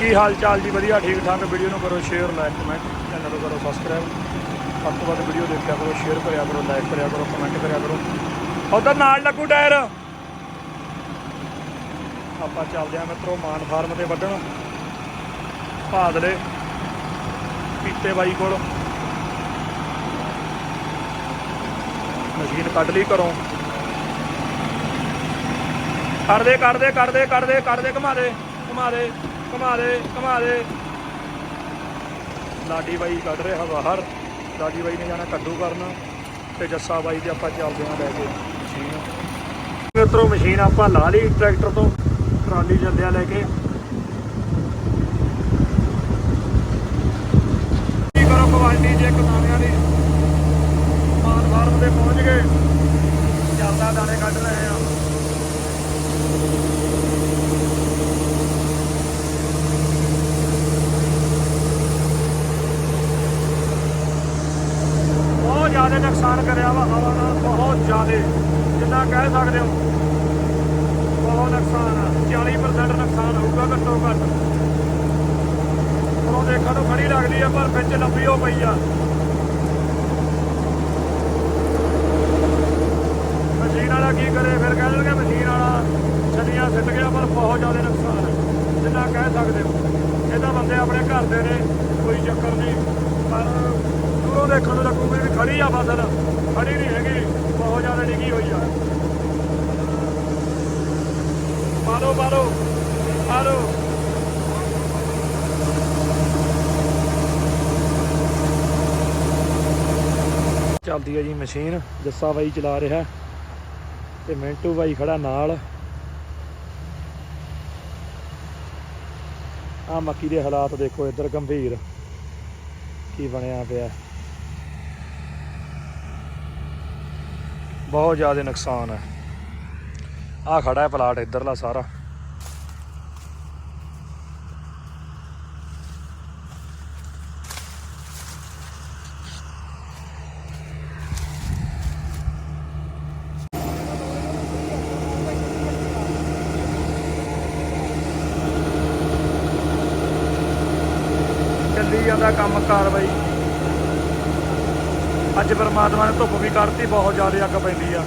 ਕੀ ਹਾਲ ਚਾਲ ਜੀ? ਵਧੀਆ, ਠੀਕ ਠਾਕ। ਵੀਡੀਓ ਨੂੰ ਕਰੋ ਸ਼ੇਅਰ ਲਾਈਕ ਕਮੈਂਟ ਚੈਨਲ ਨੂੰ ਕਰੋ ਸਬਸਕ੍ਰਾਈਬ ਵੱਧ ਤੋਂ ਵੱਧ ਵੀਡੀਓ ਦੇਖਿਆ ਕਰੋ ਸ਼ੇਅਰ ਕਰਿਆ ਕਰੋ ਲਾਈਕ ਕਰਿਆ ਕਰੋ ਕਮੈਂਟ ਕਰਿਆ ਕਰੋ। ਉਧਰ ਨਾਲ ਲੱਗੂ ਟਾਇਰ। ਆਪਾਂ ਚੱਲਦੇ ਆਂ ਮਿੱਤਰੋ, ਮਾਨ ਫਾਰਮ ਤੇ ਵੱਢਣ। ਭਾਦਲੇ, ਪੀਤੇ ਬਾਈ ਕੋਲ। ਮਸ਼ੀਨ ਕੱਢ ਲਈ ਘਰੋਂ। ਕਰਦੇ ਕਰਦੇ ਕਰਦੇ ਕਰਦੇ ਕਰਦੇ ਘੁਮਾ ਦੇ ਘੁਮਾ ਦੇ। ਘੁਮਾ ਦੇ ਘੁਮਾ ਦੇ। ਲਾਡੀ ਬਾਈ ਕੱਢ ਰਿਹਾ ਬਾਹਰ। ਲਾਡੀ ਬਾਈ ਨੇ ਜਾਣਾ ਕੱਦੂ ਕਰਨ ਤੇ ਜੱਸਾ ਬਾਈ ਦੇ ਆਪਾਂ ਚੱਲਦੇ ਆਂ ਲੈ ਕੇ ਮਸ਼ੀਨ। ਮਿੱਤਰੋ, ਮਸ਼ੀਨ ਆਪਾਂ ਲਾ ਲਈ ਟਰੈਕਟਰ ਤੋਂ, ਟਰਾਲੀ ਚੱਲਿਆ ਲੈ ਕੇ। ਕੀ ਕਰੋ ਕੁਆਲਿਟੀ ਜੇ ਕਨਾਵਿਆਂ ਦੀ ਮਾਨ ਫਾਰਮ ਤੇ ਪਹੁੰਚ ਗਏ। ਚੱਲਦਾ ਦਾਣੇ ਕੱਢ ਰਹੇ ਆ ਬਹੁਤ ਜ਼ਿਆਦਾ ਨੁਕਸਾਨ ਕਰਿਆ ਵਾ ਹਵਾ ਨਾਲ ਬਹੁਤ ਜ਼ਿਆਦਾ, ਜਿੰਨਾ ਕਹਿ ਸਕਦੇ ਹੋ। ਬਹੁਤ ਨੁਕਸਾਨ ਆ। 40% ਨੁਕਸਾਨ ਹੋਊਗਾ ਘੱਟੋ ਘੱਟ। ਉਹ ਦੇਖਣ ਨੂੰ ਖੜੀ ਲੱਗਦੀ ਆ, ਪਰ ਵਿੱਚ ਲੰਬੀ ਹੋ ਪਈ ਆ। ਮਸ਼ੀਨ ਵਾਲਾ ਕੀ ਕਰੇ, ਫਿਰ ਕਹਿ ਦੇਣਗੇ ਮਸ਼ੀਨ ਵਾਲਾ ਛੱਡੀਆਂ ਸਿੱਟ ਗਿਆ, ਪਰ ਬਹੁਤ ਜ਼ਿਆਦਾ ਨੁਕਸਾਨ ਹੈ ਜਿੰਨਾ ਕਹਿ ਸਕਦੇ ਹੋ। ਇਹ ਤਾਂ ਬੰਦੇ ਆਪਣੇ ਘਰ ਦੇ ਨੇ, ਕੋਈ ਚੱਕਰ ਨਹੀਂ। ਪਰ ਦੂਰੋਂ ਦੇਖਣ ਨੂੰ ਲੱਗੂਗੀ ਵੀ ਖੜੀ ਆ ਫਸਲ ਖੜੀ ਨਹੀਂ ਹੈਗੀ ਬਹੁਤ ਜ਼ਿਆਦਾ ਡਿੱਗੀ ਹੋਈ ਆ ਮਾਰੋ ਮਾਰੋ ਮਾਰੋ ਚੱਲਦੀ ਹੈ ਜੀ ਮਸ਼ੀਨ, ਜੱਸਾ ਬਾਈ ਚਲਾ ਰਿਹਾ ਤੇ ਮਿੰਟੂ ਬਾਈ ਖੜਾ ਨਾਲ। ਆ ਮੱਕੀ ਦੇ ਹਾਲਾਤ ਦੇਖੋ ਇੱਧਰ ਗੰਭੀਰ। ਕੀ ਬਣਿਆ ਪਿਆ। ਬਹੁਤ ਜ਼ਿਆਦਾ ਨੁਕਸਾਨ ਹੈ। ਆ ਖੜਾ ਹੈ ਪਲਾਟ ਇੱਧਰਲਾ ਸਾਰਾ। ਚੱਲੀ ਜਾਂਦਾ ਕੰਮ ਕਾਰਵਾਈ। ਅੱਜ ਪਰਮਾਤਮਾ ਨੇ ਧੁੱਪ ਵੀ ਕੱਢਤੀ, ਬਹੁਤ ਜ਼ਿਆਦਾ ਅੱਗ ਪੈਂਦੀ ਆ।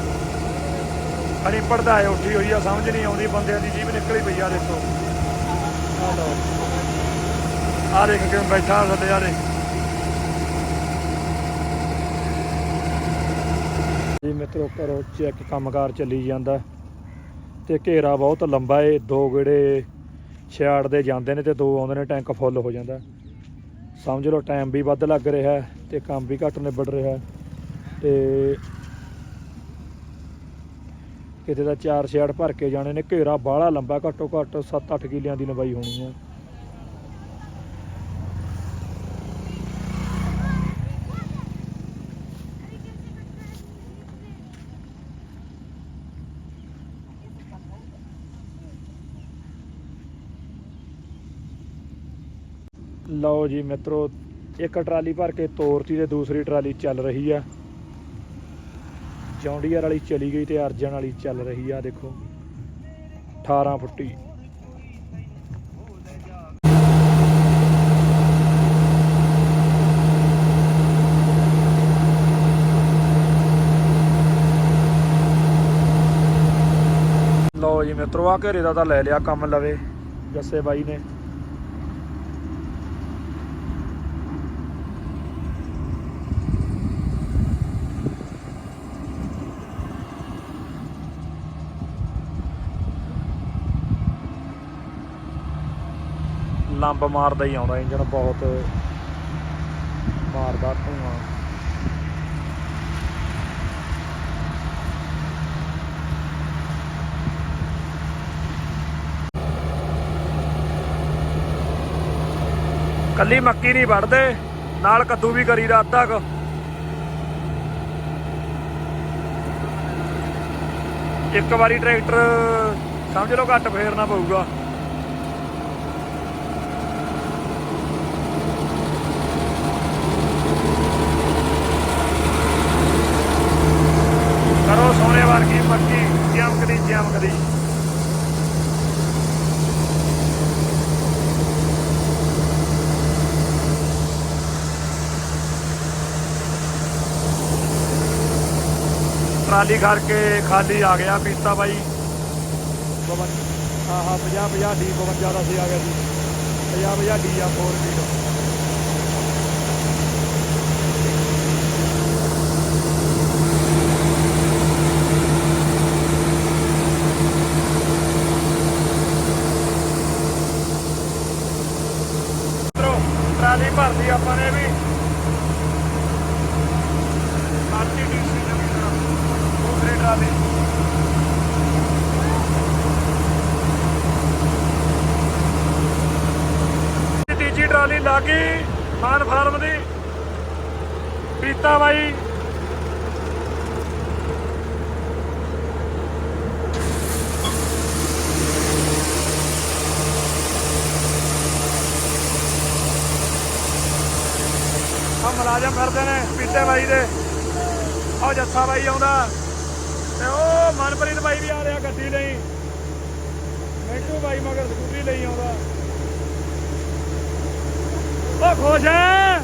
ਅੜੀ ਪੜਦਾ ਹੈ, ਉੱਠੀ ਹੋਈ ਆ, ਸਮਝ ਨਹੀਂ ਆਉਂਦੀ, ਬੰਦਿਆਂ ਦੀ ਜੀਭ ਨਿਕਲੀ ਪਈ ਆ, ਦੇਖੋ। ਆ ਲਓ ਆ ਦੇਖ ਕੇ ਬੈਠਾ ਥੱਲੇ ਆ ਜੀ ਮਿੱਤਰੋ ਕਰੋ ਚੈੱਕ ਕੰਮਕਾਰ ਚੱਲੀ ਜਾਂਦਾ ਤੇ ਘੇਰਾ ਬਹੁਤ ਲੰਬਾ ਏ, ਦੋ ਗੇੜੇ ਛਿਆੜ ਦੇ ਜਾਂਦੇ ਨੇ ਤੇ ਦੋ ਆਉਂਦੇ ਨੇ, ਟੈਂਕ ਫੁੱਲ ਹੋ ਜਾਂਦਾ। ਸਮਝ ਲਓ, ਟਾਈਮ ਵੀ ਵੱਧ ਲੱਗ ਰਿਹਾ ਤੇ ਕੰਮ ਵੀ ਘੱਟ ਨਿਬੜ ਰਿਹਾ ਤੇ ਕਿਤੇ ਦਾ ਚਾਰ ਛਿਆੜ ਭਰ ਕੇ ਜਾਣੇ ਨੇ, ਘੇਰਾ ਬਾਹਲਾ ਲੰਬਾ, ਘੱਟੋ ਘੱਟ 7-8 ਕਿੱਲਿਆਂ ਦੀ ਲੰਬਾਈ ਹੋਣੀ ਹੈ ਲਓ ਜੀ ਮਿੱਤਰੋ, ਇੱਕ ਟਰਾਲੀ ਭਰ ਕੇ ਤੋਰਤੀ ਤੇ ਦੂਸਰੀ ਟਰਾਲੀ ਚੱਲ ਰਹੀ ਆ। ਜੌਂਡੀਅਰ ਵਾਲੀ ਚਲੀ ਗਈ ਤੇ ਅਰਜਨ ਵਾਲੀ ਚੱਲ ਰਹੀ ਆ, ਦੇਖੋ। 18 ਫੁੱਟੀ ਲਓ ਜੀ ਮਿੱਤਰੋ ਆ ਘੇਰੇ ਦਾ ਤਾਂ ਲੈ ਲਿਆ, ਕੰਮ ਲਵੇ। ਜੱਸੇ ਬਾਈ ਨੇ। ਲੰਬ ਮਾਰਦਾ ਹੀ ਆਉਂਦਾ ਇੰਜਨ ਬਹੁਤ ਮਾਰਦਾ ਧੂਆਂ। ਕੱਲੀ ਮੱਕੀ ਨਹੀਂ ਵੜਦੇ ਨਾਲ ਕੱਦੂ ਵੀ ਕਰੀਦਾ ਅੱਧਾ ਕੁ। ਇੱਕ ਵਾਰੀ ਟਰੈਕਟਰ ਸਮਝ ਲਓ ਘੱਟ ਫੇਰਨਾ ਪਊਗਾ। ਟਰਾਲੀ ਕਰਕੇ ਖਾਲੀ ਆ ਗਿਆ ਪੀਤਾ ਬਾਈ। ਬਵਨ ਆਹਾ 50 50 ਡੀ 52 ਦਾ ਸੀ, ਆ ਗਿਆ ਜੀ। 50 50 ਡੀ ਆ 4 ਵੀਲ ਮਿੱਤਰੋ ਟਰਾਲੀ ਭਰਦੀ ਆਪਾਂ ਨੇ ਵੀ ਆਰਟੀ ਡੀਸੀ ਨਵੀਂ ਤਰ੍ਹਾਂ ਦੂਸਰੀ ਤੀਜੀ ਟਰਾਲੀ ਲਾਗੀ ਖਾਨ ਫਾਰਮ ਦੀ। ਪੀਤਾ ਬਾਈ। ਆ ਮਲਾਜਮ ਕਰਦੇ ਨੇ ਪੀਤੇ ਬਾਈ ਦੇ। ਉਹ ਜੱਸਾ ਬਾਈ ਆਉਂਦਾ। ਤੇ ਉਹ ਮਨਪ੍ਰੀਤ ਬਾਈ ਵੀ ਆ ਰਿਹਾ ਗੱਡੀ ਲਈ। ਮੈਂਟੂ ਬਾਈ ਮਗਰ ਸਕੂਟਰੀ ਲਈ ਆਉਂਦਾ। ਉਹ ਖੁਸ਼ ਹੈ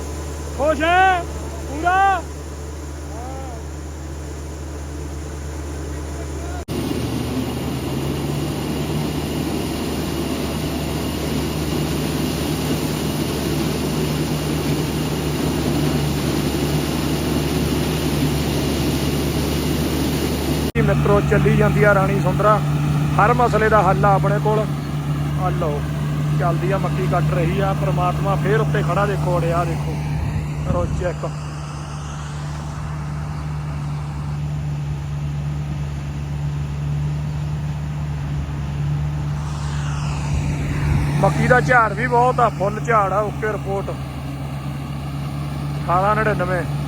ਖੁਸ਼ ਹੈ, ਪੂਰਾ। ਮਿੱਤਰੋ, ਚੱਲੀ ਜਾਂਦੀ ਆ ਰਾਣੀ ਸੁੰਦਰਾ। ਹਰ ਮਸਲੇ ਦਾ ਹੱਲ ਆ ਆਪਣੇ ਕੋਲ। ਆ ਲਓ, ਚੱਲਦੀ ਆ, ਮੱਕੀ ਕੱਟ ਰਹੀ ਆ। ਪ੍ਰਮਾਤਮਾ ਫੇਰ ਉੱਤੇ ਖੜਾ ਦੇਖੋ, ਅੜਿਆ ਦੇਖੋ। ਕਰੋ ਚੈੱਕ। ਮੱਕੀ ਦਾ ਝਾੜ ਵੀ ਬਹੁਤ ਆ, ਫੁੱਲ ਝਾੜ ਆ, ਓਕੇ ਰਿਪੋਰਟ। 1899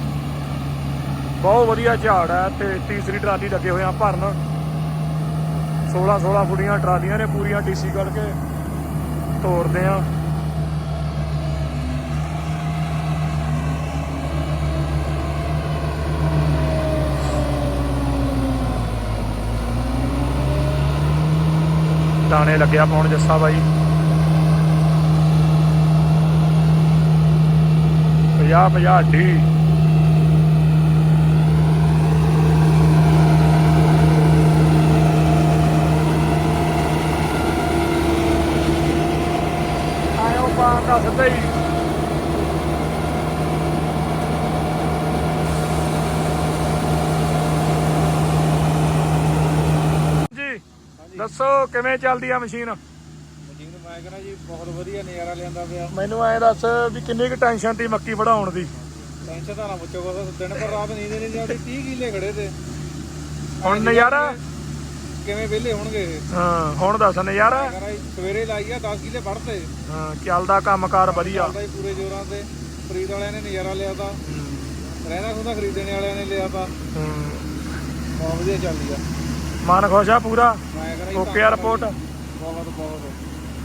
ਬਹੁਤ ਵਧੀਆ ਝਾੜ ਹੈ ਤੇ ਤੀਸਰੀ ਟਰਾਲੀ ਲੱਗੇ ਹੋਏ ਆ ਭਰਨ। 16 16 ਫੁੱਟੀਆਂ ਟਰਾਲੀਆਂ ਨੇ ਪੂਰੀਆਂ ਡੀਸੀ ਕਰਕੇ ਤੋਰਦੇ ਆ। ਦਾਣੇ ਲੱਗਿਆ ਪਾਉਣ ਜੱਸਾ ਬਾਈ। 50 50 ਢੀ ਆਇਓ ਪਾਣ ਦਾ ਸਿੱਧਾ ਹੀ ਜੀ ਦੱਸੋ ਕਿਵੇਂ ਚੱਲਦੀ ਆ ਮਸ਼ੀਨ? ਮਸ਼ੀਨ ਮੈਂ ਕਹਿੰਦਾ ਜੀ ਬਹੁਤ ਵਧੀਆ ਨਜ਼ਾਰਾ ਲਿਆਂਦਾ ਪਿਆ। ਮੈਨੂੰ ਐ ਦੱਸ ਵੀ ਕਿੰਨੀ ਕੁ ਟੈਨਸ਼ਨ ਤੀ ਮੱਕੀ ਵਢਾਉਣ ਦੀ? ਟੈਨਸ਼ਨ ਤਾਂ ਨਾ ਪੁੱਛੋ ਬਸ ਦਿਨ ਪਰ ਰਾਤ ਨੀਂਦ ਨਹੀਂ ਆਉਂਦੀ 30 ਕਿੱਲੇ ਖੜੇ ਤੇ। ਹੁਣ ਨਜ਼ਾਰਾ? ਕਿਵੇਂ ਵਿਹਲੇ ਹੋਣਗੇ ਇਹ? ਹਾਂ ਹੁਣ ਦੱਸ ਨਜ਼ਾਰਾ? ਮੈਂ ਕਹਿੰਦਾ ਜੀ ਸਵੇਰੇ ਲਾਈ ਆ 10 ਕਿੱਲੇ ਵੜਤੇ। ਹਾਂ ਚੱਲਦਾ ਕੰਮਕਾਰ ਵਧੀਆ। ਚੱਲਦਾ ਜੀ ਪੂਰੇ ਜ਼ੋਰਾਂ ਤੇ। ਖਰੀਦ ਵਾਲਿਆਂ ਨੇ ਨਜ਼ਾਰਾ ਲਿਆ ਤਾਂ। ਰਹਿਣਾ ਖੁੰਦਾ ਖਰੀਦਣ ਵਾਲਿਆਂ ਨੇ ਲਿਆ ਤਾਂ। ਹੂੰ। ਬਹੁਤ ਵਧੀਆ ਚੱਲਦੀ ਆ। ਮਨ ਖੁਸ਼ ਆ ਪੂਰਾ। ਮੈਂ ਕਹਿੰਦਾ ਜੀ ਓਕੇ ਆ ਰਿਪੋਰਟ ਬਹੁਤ ਬਹੁਤ।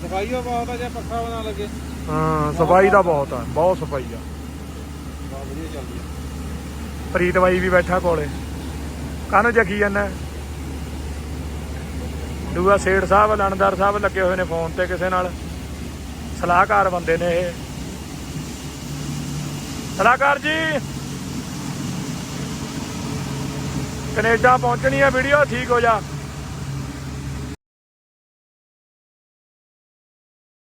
ਸਫ਼ਾਈ ਉਹ ਬਹੁਤ ਆ ਜੇ ਪੱਖਾ ਬਣਾ ਲੱਗੇ ਹਾਂ ਸਫ਼ਾਈ ਦਾ ਬਹੁਤ ਆ ਬਹੁਤ ਸਫ਼ਾਈ ਆ। ਬਹੁਤ ਵਧੀਆ ਚੱਲਦੀ ਆ। ਪ੍ਰੀਤ ਬਾਈ ਵੀ ਬੈਠਾ ਕੋਲੇ। ਕਾਹਨੂੰ ਜਗੀ ਜਾਂਦਾ? ਦੂਆ ਸੇਠ ਸਾਹਿਬ ਲਣਦਾਰ ਸਾਹਿਬ ਲੱਗੇ ਹੋਏ ਨੇ ਫੋਨ ਤੇ ਕਿਸੇ ਨਾਲ। ਸਲਾਹਕਾਰ ਬੰਦੇ ਨੇ ਇਹ। ਸਲਾਹਕਾਰ ਜੀ! ਕੈਨੇਡਾ ਪਹੁੰਚਣੀ ਆ ਵੀਡੀਓ ਠੀਕ ਹੋ ਜਾ।